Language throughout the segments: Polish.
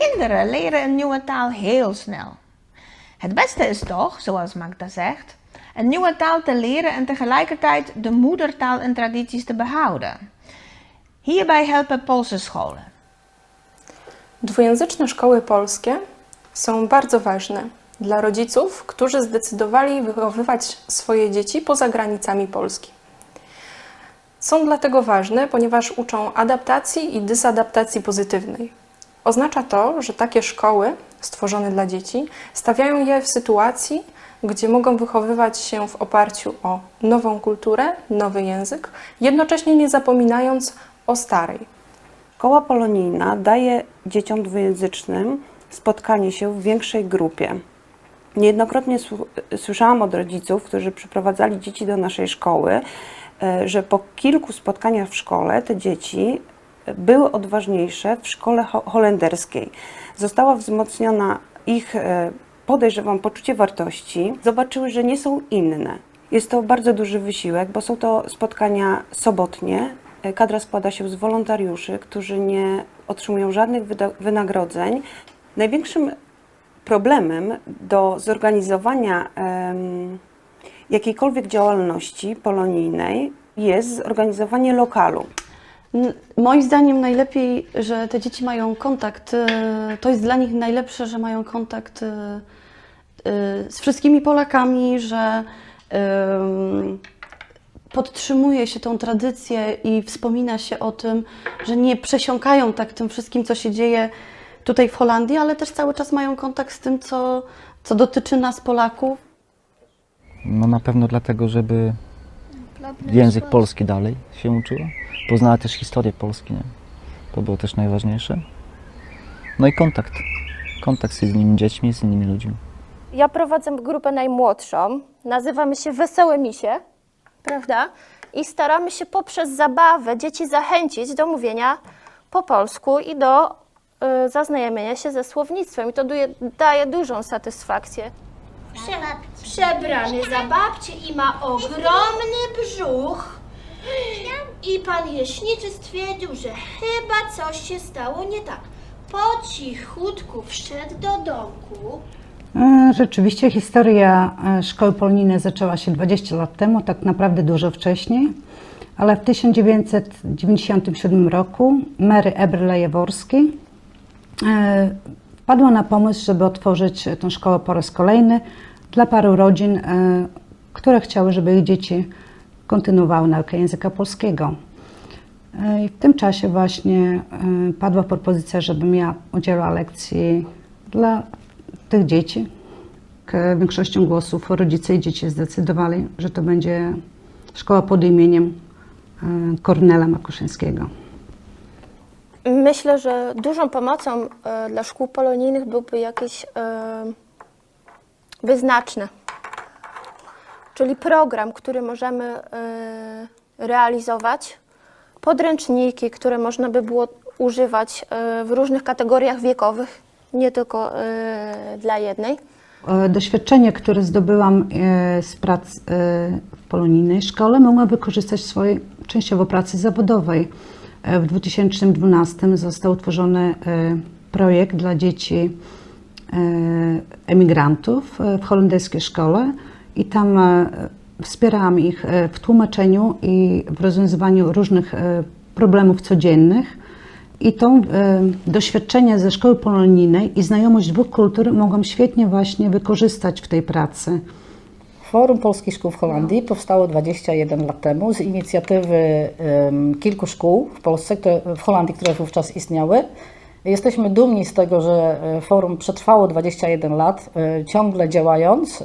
Kinderen leren een nieuwe taal heel snel. Het beste is toch, zoals Magda zegt, een nieuwe taal te leren en tegelijkertijd de moedertaal en tradities te behouden. Hierbij helpen Poolse scholen. Dwujęzyczne szkoły polskie są bardzo ważne dla rodziców, którzy zdecydowali wychowywać swoje dzieci poza granicami Polski. Są dlatego ważne, ponieważ uczą adaptacji i dysadaptacji pozytywnej. Oznacza to, że takie szkoły stworzone dla dzieci stawiają je w sytuacji, gdzie mogą wychowywać się w oparciu o nową kulturę, nowy język, jednocześnie nie zapominając o starej. Szkoła polonijna daje dzieciom dwujęzycznym spotkanie się w większej grupie. Niejednokrotnie słyszałam od rodziców, którzy przyprowadzali dzieci do naszej szkoły, e, że po kilku spotkaniach w szkole te dzieci były odważniejsze w szkole ho- holenderskiej. Została wzmocniona ich, e, podejrzewam, poczucie wartości. Zobaczyły, że nie są inne. Jest to bardzo duży wysiłek, bo są to spotkania sobotnie. E, Kadra składa się z wolontariuszy, którzy nie otrzymują żadnych wynagrodzeń. Największym problemem do zorganizowania jakiejkolwiek działalności polonijnej jest zorganizowanie lokalu. Moim zdaniem najlepiej, że te dzieci mają kontakt. e, To jest dla nich najlepsze, że mają kontakt e, e, z wszystkimi Polakami, że podtrzymuje się tą tradycję i wspomina się o tym, że nie przesiąkają tak tym wszystkim, co się dzieje tutaj w Holandii, ale też cały czas mają kontakt z tym, co, co dotyczy nas, Polaków. No na pewno dlatego, żeby język polski dalej się uczyła. Poznała też historię Polski, nie? To było też najważniejsze. No i kontakt. Kontakt z innymi dziećmi, z innymi ludźmi. Ja prowadzę grupę najmłodszą, nazywamy się Wesołe Misie, prawda? I staramy się poprzez zabawę dzieci zachęcić do mówienia po polsku i do y, zaznajomienia się ze słownictwem. I to daje dużą satysfakcję. Prze- przebrany za babcię i ma ogromny brzuch. I pan leśniczy stwierdził, że chyba coś się stało nie tak. Po cichutku wszedł do domku. E, Rzeczywiście historia e, szkoły polonijnej zaczęła się 20 lat temu, tak naprawdę dużo wcześniej, ale w 1997 roku Mary Eberle-Jaworski e, wpadła na pomysł, żeby otworzyć tę szkołę po raz kolejny dla paru rodzin, e, które chciały, żeby ich dzieci kontynuowały naukę języka polskiego. E, I w tym czasie właśnie e, padła propozycja, żebym ja udzielała lekcji dla tych dzieci. Większością głosów rodzice i dzieci zdecydowali, że to będzie szkoła pod imieniem e, Kornela Makuszyńskiego. Myślę, że dużą pomocą e, dla szkół polonijnych byłby jakiś e, wyznaczny, czyli program, który możemy e, realizować, podręczniki, które można by było używać e, w różnych kategoriach wiekowych, nie tylko dla jednej. Doświadczenie, które zdobyłam z prac w polonijnej szkole, mogłam wykorzystać w swojej częściowo pracy zawodowej. E, W 2012 został utworzony e, projekt dla dzieci e, emigrantów w holenderskiej szkole i tam wspierałam ich w tłumaczeniu i w rozwiązywaniu różnych problemów codziennych. I to doświadczenie ze szkoły polonijnej i znajomość dwóch kultur mogłam świetnie właśnie wykorzystać w tej pracy. Forum Polskich Szkół w Holandii powstało 21 lat temu z inicjatywy kilku szkół w Polsce, które, w Holandii, które wówczas istniały. Jesteśmy dumni z tego, że e, forum przetrwało 21 lat, e, ciągle działając.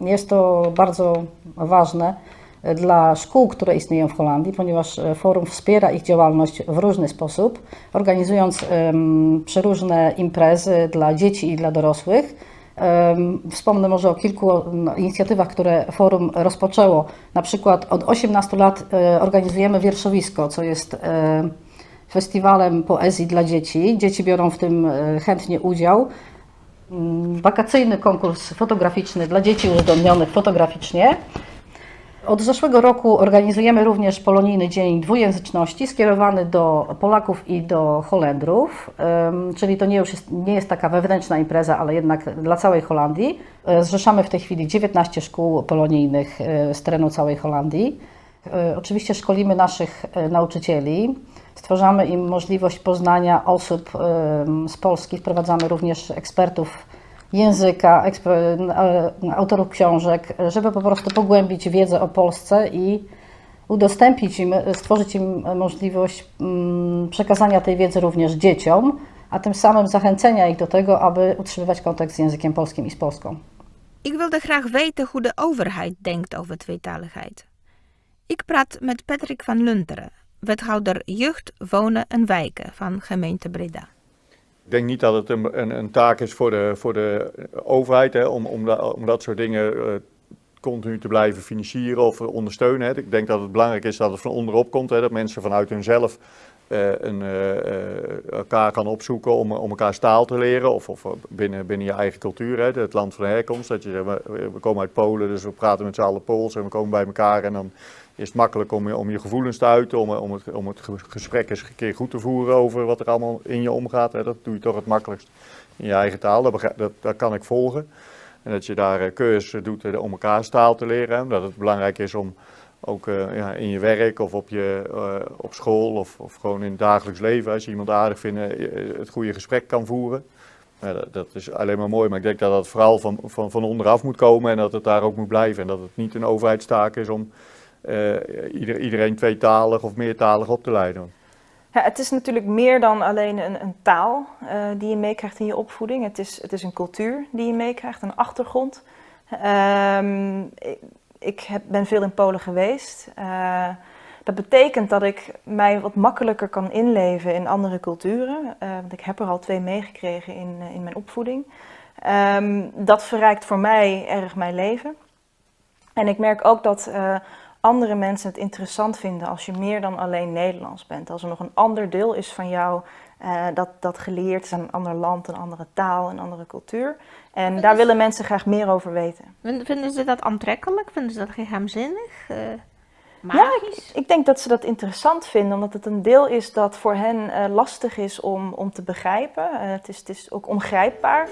Jest to bardzo ważne e, dla szkół, które istnieją w Holandii, ponieważ forum wspiera ich działalność w różny sposób, organizując przeróżne imprezy dla dzieci i dla dorosłych. Wspomnę może o kilku no, inicjatywach, które forum rozpoczęło. Na przykład od 18 lat e, organizujemy wierszowisko, co jest e, festiwalem poezji dla dzieci. Dzieci biorą w tym e, chętnie udział. Mm, Wakacyjny konkurs fotograficzny dla dzieci uzdolnionych fotograficznie. Od zeszłego roku organizujemy również Polonijny Dzień Dwujęzyczności skierowany do Polaków i do Holendrów, czyli to nie już jest, nie jest taka wewnętrzna impreza, ale jednak dla całej Holandii. E, Zrzeszamy w tej chwili 19 szkół polonijnych e, z terenu całej Holandii. E, Oczywiście szkolimy naszych nauczycieli, stwarzamy im możliwość poznania osób z Polski, wprowadzamy również ekspertów języka, autorów książek, żeby po prostu pogłębić wiedzę o Polsce i udostępnić im, stworzyć im możliwość mm, przekazania tej wiedzy również dzieciom, a tym samym zachęcenia ich do tego, aby utrzymywać kontakt z językiem polskim i z Polską. Ik wilde graag weten hoe de overheid denkt over tweetaligheid. Ik praat met Patrick van Lunteren, wethouder Jeugd, Wonen en Wijken van gemeente Breda. Ik denk niet dat het een, een, een taak is voor de, voor de overheid hè, om, om, om dat soort dingen eh, continu te blijven financieren of ondersteunen. Hè. Ik denk dat het belangrijk is dat het van onderop komt, hè, dat mensen vanuit hunzelf eh, een, eh, elkaar gaan opzoeken om, om elkaars taal te leren of, of binnen, binnen je eigen cultuur, hè, het land van herkomst. Dat je, we, we komen uit Polen, dus we praten met z'n allen Pools en we komen bij elkaar en dan is het makkelijk om je, om je gevoelens te uiten, om, om, het, om het ge- gesprek eens een keer goed te voeren over wat er allemaal in je omgaat. Hè. Dat doe je toch het makkelijkst in je eigen taal, dat, dat, dat kan ik volgen. En dat je daar eh, cursussen doet eh, om elkaars taal te leren. Omdat het belangrijk is om ook eh, ja, in je werk of op, je, eh, op school of, of gewoon in het dagelijks leven, als je iemand aardig vindt, eh, het goede gesprek kan voeren. Dat, dat is alleen maar mooi, maar ik denk dat dat vooral van, van, van onderaf moet komen en dat het daar ook moet blijven. En dat het niet een overheidstaak is om eh, iedereen tweetalig of meertalig op te leiden. Ja, het is natuurlijk meer dan alleen een, een taal eh, die je meekrijgt in je opvoeding. Het is, het is een cultuur die je meekrijgt, een achtergrond. Ehm, ik heb, ben veel in Polen geweest. Eh, dat betekent dat ik mij wat makkelijker kan inleven in andere culturen. Eh, want ik heb er al twee meegekregen in, eh, in mijn opvoeding. Ehm, dat verrijkt voor mij erg mijn leven. En ik merk ook dat eh, andere mensen het interessant vinden als je meer dan alleen Nederlands bent. Als er nog een ander deel is van jou eh, dat, dat geleerd is aan een ander land, een andere taal, een andere cultuur. En daar willen mensen graag meer over weten. Vin- Vinden ze dat aantrekkelijk? Vinden ze dat geheimzinnig? Eh, Ja, magisch? ik, ik denk dat ze dat interessant vinden, omdat het een deel is dat voor hen eh, lastig is om, om te begrijpen. Het, is, het is ook ongrijpbaar.